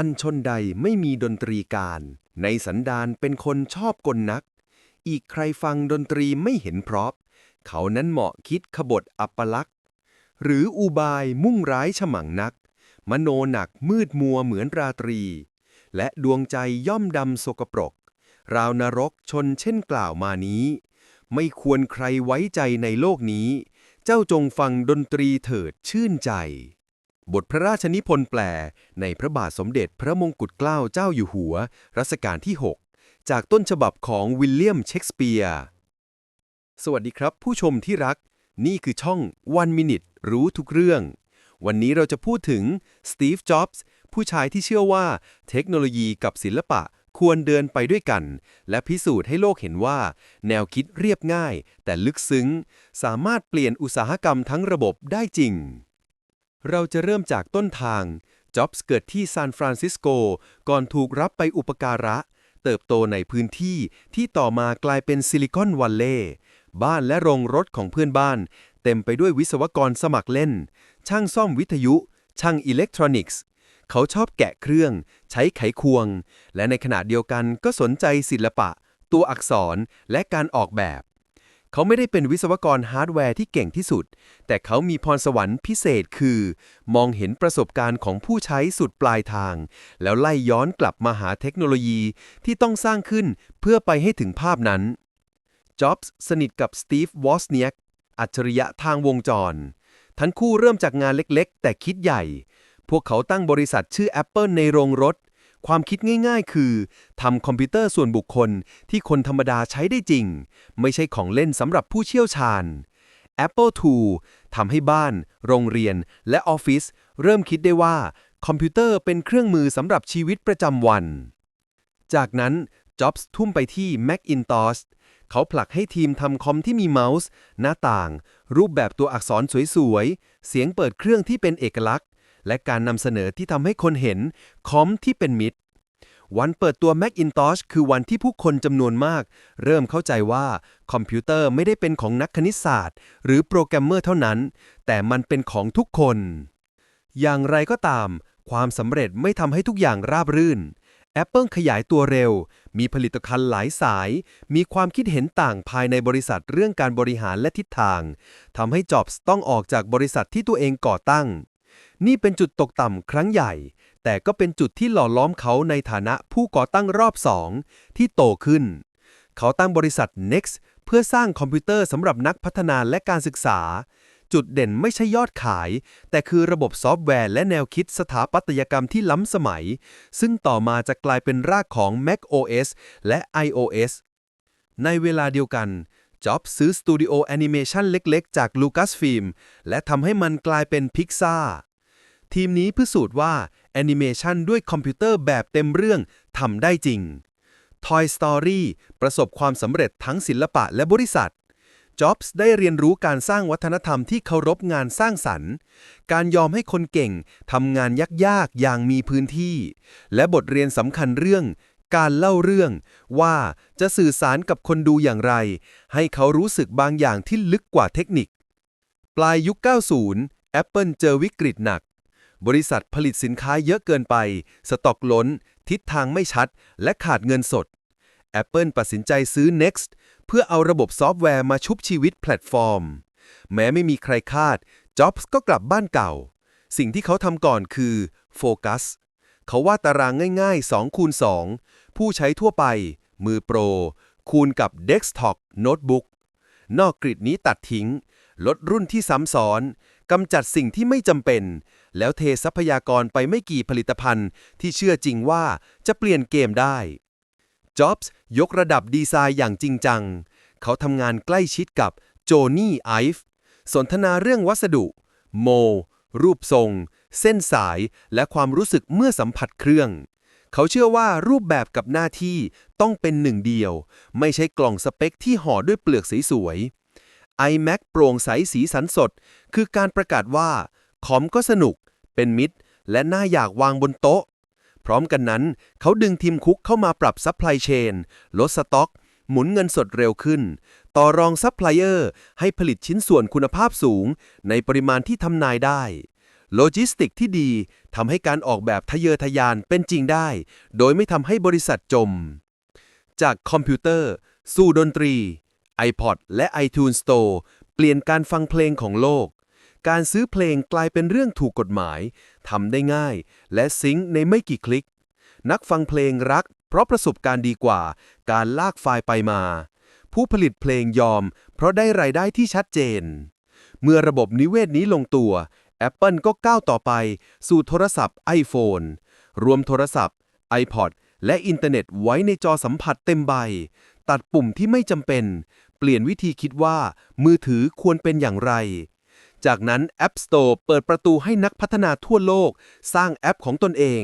อันชนใดไม่มีดนตรีการ ในสันดานเป็นคนชอบกลนัก อีกใครฟังดนตรีไม่เห็นพราะเขานั้นเหมาะคิดขบฏอัปลักษณ์ หรืออุบายมุ่งร้ายฉมังนัก มโนหนักมืดมัวเหมือนราตรี และดวงใจย่อมดำสกปรก ราวนรกชนเช่นกล่าวมานี้ ไม่ควรใครไว้ใจในโลกนี้ เจ้าจงฟังดนตรีเถิดชื่นใจ บทพระราชนิพนธ์แปล ในพระบาทสมเด็จพระมงกุฎเกล้าเจ้าอยู่หัว รัชกาลที่ 6 จากต้นฉบับของวิลเลียมเชกสเปียร์ สวัสดีครับ ผู้ชมที่รัก นี่คือช่อง One Minute รู้ทุกเรื่อง วันนี้เราจะพูดถึงสตีฟ จ็อบส์ ผู้ชายที่เชื่อว่าเทคโนโลยีกับศิลปะควรเดินไปด้วยกัน และพิสูจน์ให้โลกเห็นว่า แนวคิดเรียบง่าย แต่ลึกซึ้ง สามารถเปลี่ยนอุตสาหกรรมทั้งระบบได้จริง เราจะเริ่มจากต้นทางจ็อบส์เกิดที่ซานฟรานซิสโก ก่อนถูกรับไปอุปการะ เติบโตในพื้นที่ที่ต่อมากลายเป็นซิลิคอนวัลเลย์บ้านและโรงรถของเพื่อนบ้าน เต็มไปด้วยวิศวกรสมัครเล่น ช่างซ่อมวิทยุ ช่างอิเล็กทรอนิกส์เขาชอบแกะเครื่อง ใช้ไขควง และในขณะเดียวกันก็สนใจศิลปะ ตัวอักษรและการออกแบบ เขาไม่ได้เป็นวิศวกรฮาร์ดแวร์ที่เก่งที่สุด แต่เขามีพรสวรรค์พิเศษคือ มองเห็นประสบการณ์ของผู้ใช้สุดปลายทาง แล้วไล่ย้อนกลับมาหาเทคโนโลยีที่ต้องสร้างขึ้นเพื่อไปให้ถึงภาพนั้นจ็อบส์สนิทกับสตีฟวอสเนียกอัจฉริยะทางวงจร ทั้งคู่เริ่มจากงานเล็กๆ แต่คิดใหญ่ พวกเขาตั้งบริษัทชื่อ Apple ในโรงรถ ความคิดง่ายๆ คือทำคอมพิวเตอร์ส่วนบุคคลที่คนธรรมดาใช้ได้จริง ไม่ใช่ของเล่นสำหรับผู้เชี่ยวชาญ Apple II ทำให้บ้าน โรงเรียน และออฟฟิศเริ่มคิดได้ว่า คอมพิวเตอร์เป็นเครื่องมือสำหรับชีวิตประจำวัน จากนั้นจ็อบส์ทุ่มไปที่ Macintosh เขาผลักให้ทีมทำคอมที่มีเมาส์ หน้าต่าง รูปแบบตัวอักษรสวยๆ เสียงเปิดเครื่องที่เป็นเอกลักษณ์ และการนำเสนอที่ทำให้คนเห็นคอมที่เป็นมิตร วันเปิดตัว Macintosh คือวันที่ผู้คนจำนวนมาก เริ่มเข้าใจว่าคอมพิวเตอร์ไม่ได้เป็นของนักคณิตศาสตร์ หรือโปรแกรมเมอร์เท่านั้น แต่มันเป็นของทุกคน อย่างไรก็ตาม ความสำเร็จไม่ทำให้ทุกอย่างราบรื่น Apple ขยายตัวเร็ว มีผลิตภัณฑ์หลายสาย มีความคิดเห็นต่างภายในบริษัทเรื่องการบริหารและทิศทาง ทำให้จ็อบส์ต้องออกจากบริษัทที่ตัวเองก่อตั้ง นี่เป็นจุดตกต่ำครั้งใหญ่ แต่ก็เป็นจุดที่หล่อล้อมเขาในฐานะผู้ก่อตั้งรอบสองที่โตขึ้น เขาตั้งบริษัท Next เพื่อสร้างคอมพิวเตอร์สำหรับนักพัฒนาและการศึกษา จุดเด่นไม่ใช่ยอดขาย แต่คือระบบซอฟต์แวร์และแนวคิดสถาปัตยกรรมที่ล้ำสมัย ซึ่งต่อมาจะกลายเป็นรากของ Mac OS และ iOS ในเวลาเดียวกันจ็อบซื้อสตูดิโอแอนิเมชันเล็กๆ จาก Lucasfilm และทำให้มันกลายเป็น Pixar ทีมนี้พิสูจน์ว่าแอนิเมชันด้วยคอมพิวเตอร์แบบเต็มเรื่องทำได้จริง Toy Story ประสบความสำเร็จทั้งศิลปะและบริษัทจ็อบส์ได้เรียนรู้การสร้างวัฒนธรรมที่เคารพงานสร้างสรรค์ การยอมให้คนเก่งทำงานยากๆ อย่างมีพื้นที่ และบทเรียนสำคัญเรื่อง การเล่าเรื่อง ว่าจะสื่อสารกับคนดูอย่างไร ให้เขารู้สึกบางอย่างที่ลึกกว่าเทคนิค ปลายยุค 90 Apple เจอวิกฤตหนัก บริษัทผลิตสินค้าเยอะเกินไป สต็อกล้น ทิศทางไม่ชัด และขาดเงินสด Apple ตัดสินใจซื้อ Next เพื่อเอาระบบซอฟต์แวร์มาชุบชีวิตแพลตฟอร์ม แม้ไม่มีใครคาดจ็อบส์ก็กลับบ้านเก่า สิ่งที่เขาทำก่อนคือโฟกัสเขาว่าตารางง่าย ๆ 2 คูณ 2 ผู้ใช้ทั่วไป มือโปร คูณกับ Desktop Notebook นอกกริดนี้ตัดทิ้ง ลดรุ่นที่ซ้ำซ้อน กำจัดสิ่งที่ไม่จำเป็น แล้วเททรัพยากรไปไม่กี่ผลิตภัณฑ์ ที่เชื่อจริงว่าจะเปลี่ยนเกมได้จ็อบส์ยกระดับดีไซน์อย่างจริงจัง เขาทำงานใกล้ชิดกับโจนี่ไอฟ์สนทนาเรื่องวัสดุ โม รูปทรง เส้นสาย และความรู้สึกเมื่อสัมผัสเครื่อง เขาเชื่อว่ารูปแบบกับหน้าที่ต้องเป็นหนึ่งเดียว ไม่ใช่กล่องสเปคที่ห่อด้วยเปลือกสีสวย iMac โปร่งใสสีสันสด คือการประกาศว่า คอมก็สนุก เป็นมิตร และน่าอยากวางบนโต๊ะ พร้อมกันนั้น เขาดึงทีมคุกเข้ามาปรับซัพพลายเชนลดสต็อก หมุนเงินสดเร็วขึ้น ต่อรองซัพพลายเออร์ให้ผลิตชิ้นส่วนคุณภาพสูง ในปริมาณที่ทำนายได้โลจิสติกที่ดีทำให้การออกแบบทะเยอทะยานเป็นจริงได้ โดยไม่ทำให้บริษัทจม จากคอมพิวเตอร์ สู่ดนตรี iPod และ iTunes Store เปลี่ยนการฟังเพลงของโลก การซื้อเพลงกลายเป็นเรื่องถูกกฎหมายทำได้ง่าย และซิงค์ในไม่กี่คลิก นักฟังเพลงรัก เพราะประสบการณ์ดีกว่า การลากไฟล์ไปมา ผู้ผลิตเพลงยอม เพราะได้รายได้ที่ชัดเจน เมื่อระบบนิเวศนี้ลงตัว Apple ก็ก้าวต่อไป สู่โทรศัพท์ iPhone รวมโทรศัพท์ iPod และอินเทอร์เน็ตไว้ในจอสัมผัสเต็มใบ ตัดปุ่มที่ไม่จำเป็น เปลี่ยนวิธีคิดว่า มือถือควรเป็นอย่างไร จากนั้น App Store เปิดประตูให้นักพัฒนาทั่วโลก สร้างแอปของตนเอง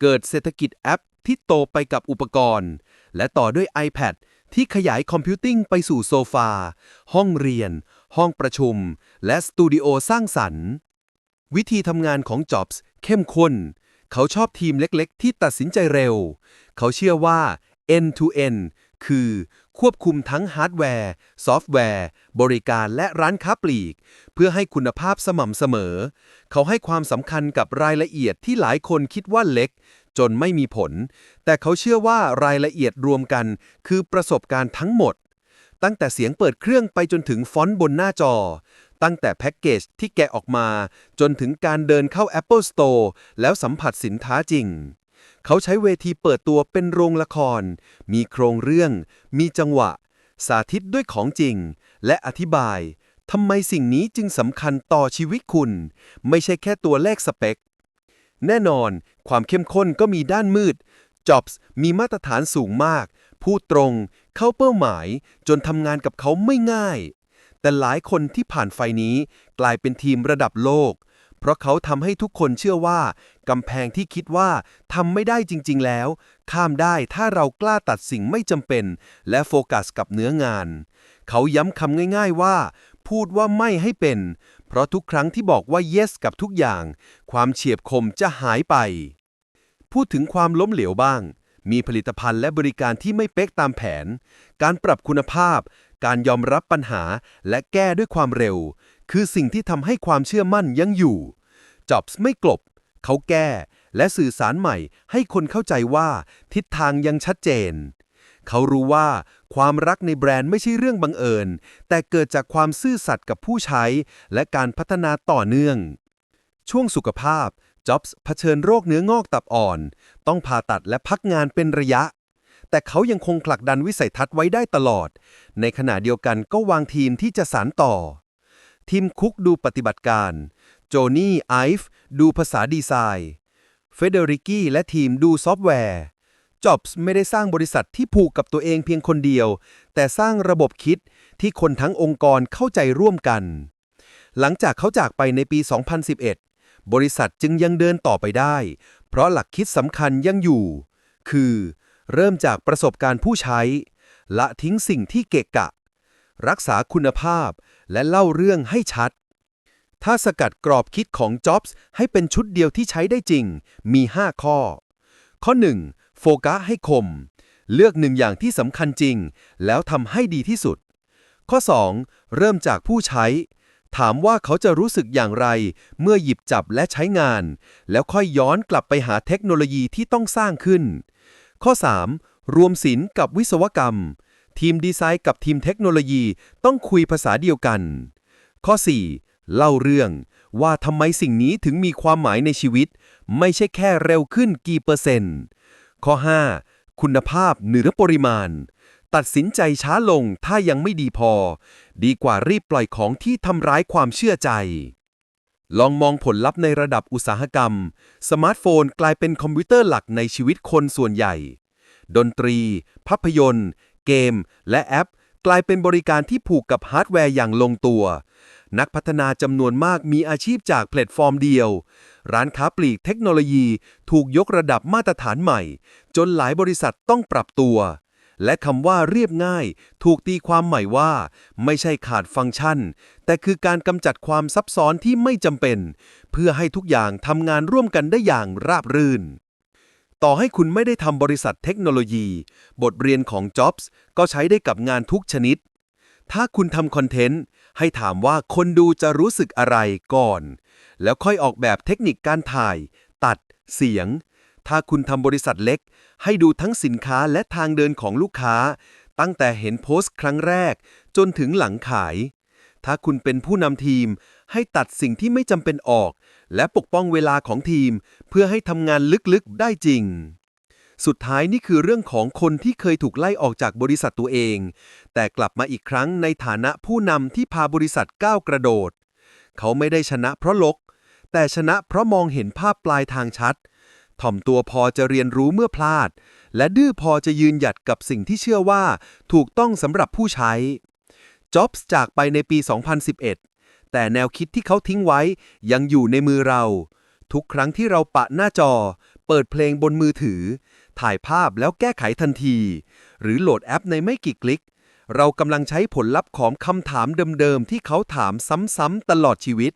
เกิดเศรษฐกิจแอปที่โตไปกับอุปกรณ์ และต่อด้วย iPad ที่ขยายคอมพิวติ้งไปสู่โซฟา ห้องเรียน ห้องประชุม และสตูดิโอสร้างสรรค์ วิธีทำงานของ Jobs เข้มข้น เขาชอบทีมเล็กๆ ที่ตัดสินใจเร็ว เขาเชื่อว่า end to end คือ ควบคุมทั้งฮาร์ดแวร์ ซอฟต์แวร์ บริการและร้านค้าปลีก เพื่อให้คุณภาพสม่ำเสมอ เขาให้ความสำคัญกับรายละเอียดที่หลายคนคิดว่าเล็ก จนไม่มีผล แต่เขาเชื่อว่ารายละเอียดรวมกัน คือประสบการณ์ทั้งหมด ตั้งแต่เสียงเปิดเครื่องไปจนถึงฟอนต์บนหน้าจอ ตั้งแต่แพ็กเกจที่แกะออกมา จนถึงการเดินเข้า Apple Store แล้วสัมผัสสินค้าจริง เขาใช้เวทีเปิดตัวเป็นโรงละคร มีโครงเรื่อง มีจังหวะ สาธิตด้วยของจริง และอธิบายทำไมสิ่งนี้จึงสำคัญต่อชีวิตคุณ ไม่ใช่แค่ตัวเลขสเปค แน่นอน ความเข้มข้นก็มีด้านมืด Jobs มีมาตรฐานสูงมาก พูดตรง เข้าเป้าหมาย จนทำงานกับเขาไม่ง่าย แต่หลายคนที่ผ่านไฟนี้กลายเป็นทีมระดับโลก เพราะเขาทำให้ทุกคนเชื่อว่ากำแพงที่คิดว่าทำไม่ได้จริงๆแล้ว ข้ามได้ถ้าเรากล้าตัดสิ่งไม่จำเป็น และโฟกัสกับเนื้องาน เขาย้ำคำง่ายๆว่า พูดว่าไม่ให้เป็น เพราะทุกครั้งที่บอกว่า yes กับทุกอย่าง ความเฉียบคมจะหายไป พูดถึงความล้มเหลวบ้าง มีผลิตภัณฑ์และบริการที่ไม่เป๊กตามแผน การปรับคุณภาพการยอมรับปัญหาและแก้ด้วยความเร็ว คือสิ่งที่ทำให้ความเชื่อมั่นยังอยู่ Jobs ไม่กลบ เขาแก้ และสื่อสารใหม่ให้คนเข้าใจว่าทิศทางยังชัดเจน เขารู้ว่าความรักในแบรนด์ไม่ใช่เรื่องบังเอิญ แต่เกิดจากความซื่อสัตย์กับผู้ใช้ และการพัฒนาต่อเนื่อง ช่วงสุขภาพ Jobs เผชิญโรคเนื้องอกตับอ่อน ต้องผ่าตัดและพักงานเป็นระยะ แต่เขายังคงผลักดันวิสัยทัศน์ไว้ได้ตลอด ในขณะเดียวกันก็วางทีมที่จะสานต่อ ทีมคุกดูปฏิบัติการ โจนี่ไอฟ์ดูภาษาดีไซน์เฟเดริกี้และทีมดูซอฟต์แวร์ Jobs ไม่ได้สร้างบริษัทที่ผูกกับตัวเองเพียงคนเดียว แต่สร้างระบบคิดที่คนทั้งองค์กรเข้าใจร่วมกัน หลังจากเขาจากไปในปี 2011 บริษัทจึงยังเดินต่อไปได้ เพราะหลักคิดสำคัญยังอยู่ คือ เริ่มจากประสบการณ์ผู้ใช้ ละทิ้งสิ่งที่เกะกะ รักษาคุณภาพ และเล่าเรื่องให้ชัด ถ้าสกัดกรอบคิดของ Jobs ให้เป็นชุดเดียวที่ใช้ได้จริง มี 5 ข้อ ข้อ 1. โฟกัสให้คม เลือกหนึ่งอย่างที่สำคัญจริง แล้วทำให้ดีที่สุด ข้อ 2. เริ่มจากผู้ใช้ ถามว่าเขาจะรู้สึกอย่างไร เมื่อหยิบจับและใช้งาน แล้วค่อยย้อนกลับไปหาเทคโนโลยีที่ต้องสร้างขึ้น ข้อ 3. รวมศิลป์กับวิศวกรรม ทีมดีไซน์กับทีมเทคโนโลยีต้องคุยภาษาเดียวกัน ข้อ 4. เล่าเรื่อง ว่าทำไมสิ่งนี้ถึงมีความหมายในชีวิต ไม่ใช่แค่เร็วขึ้นกี่เปอร์เซ็นต์ ข้อ 5. คุณภาพเหนือปริมาณ ตัดสินใจช้าลงถ้ายังไม่ดีพอ ดีกว่ารีบปล่อยของที่ทำร้ายความเชื่อใจลองมองผลลัพธ์ในระดับอุตสาหกรรม สมาร์ทโฟนกลายเป็นคอมพิวเตอร์หลักในชีวิตคนส่วนใหญ่ ดนตรี ภาพยนตร์ เกม และแอป กลายเป็นบริการที่ผูกกับฮาร์ดแวร์อย่างลงตัว นักพัฒนาจำนวนมากมีอาชีพจากแพลตฟอร์มเดียว ร้านค้าปลีกเทคโนโลยีถูกยกระดับมาตรฐานใหม่ จนหลายบริษัทต้องปรับตัว และคำว่าเรียบง่าย ถูกตีความใหม่ว่า ไม่ใช่ขาดฟังก์ชัน แต่คือการกำจัดความซับซ้อนที่ไม่จำเป็น เพื่อให้ทุกอย่างทำงานร่วมกันได้อย่างราบรื่น ต่อให้คุณไม่ได้ทำบริษัทเทคโนโลยี บทเรียนของ Jobs ก็ใช้ได้กับงานทุกชนิด ถ้าคุณทำคอนเทนต์ ให้ถามว่าคนดูจะรู้สึกอะไรก่อน แล้วค่อยออกแบบเทคนิคการถ่าย ตัด เสียง ถ้าคุณทำบริษัทเล็ก ให้ดูทั้งสินค้าและทางเดินของลูกค้า ตั้งแต่เห็นโพสต์ครั้งแรก จนถึงหลังขาย ถ้าคุณเป็นผู้นำทีม ให้ตัดสิ่งที่ไม่จำเป็นออก และปกป้องเวลาของทีม เพื่อให้ทำงานลึกๆได้จริง สุดท้ายนี่คือเรื่องของคนที่เคยถูกไล่ออกจากบริษัทตัวเอง แต่กลับมาอีกครั้งในฐานะผู้นำที่พาบริษัทก้าวกระโดด เขาไม่ได้ชนะเพราะลก แต่ชนะเพราะมองเห็นภาพปลายทางชัด ถ่อมตัวพอจะเรียนรู้เมื่อพลาด และดื้อพอจะยืนหยัดกับสิ่งที่เชื่อว่า ถูกต้องสำหรับผู้ใช้จ็อบส์จากไปในปี 2011 แต่แนวคิดที่เขาทิ้งไว้ยังอยู่ในมือเรา ทุกครั้งที่เราปะหน้าจอ เปิดเพลงบนมือถือ ถ่ายภาพแล้วแก้ไขทันที หรือโหลดแอปในไม่กี่คลิก เรากำลังใช้ผลลัพธ์ของคำถามเดิมๆที่เขาถามซ้ำๆตลอดชีวิต